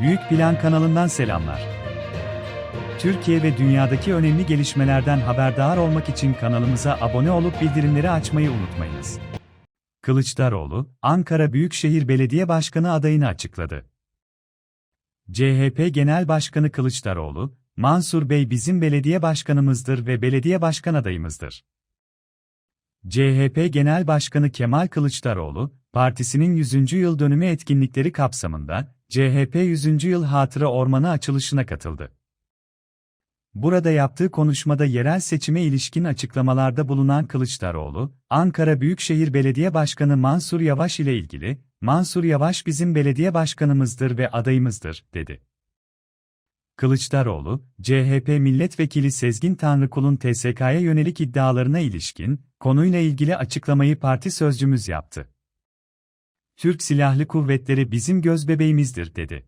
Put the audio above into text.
Büyük Plan kanalından selamlar. Türkiye ve dünyadaki önemli gelişmelerden haberdar olmak için kanalımıza abone olup bildirimleri açmayı unutmayınız. Kılıçdaroğlu, Ankara Büyükşehir Belediye Başkanı adayını açıkladı. CHP Genel Başkanı Kılıçdaroğlu, Mansur Bey bizim belediye başkanımızdır ve belediye başkan adayımızdır. CHP Genel Başkanı Kemal Kılıçdaroğlu, partisinin 100. yıl dönümü etkinlikleri kapsamında, CHP 100. yıl hatıra ormanı açılışına katıldı. Burada yaptığı konuşmada yerel seçime ilişkin açıklamalarda bulunan Kılıçdaroğlu, Ankara Büyükşehir Belediye Başkanı Mansur Yavaş ile ilgili, Mansur Yavaş bizim belediye başkanımızdır ve adayımızdır, dedi. Kılıçdaroğlu, CHP Milletvekili Sezgin Tanrıkul'un TSK'ya yönelik iddialarına ilişkin, konuyla ilgili açıklamayı parti sözcümüz yaptı. Türk Silahlı Kuvvetleri bizim gözbebeğimizdir, dedi.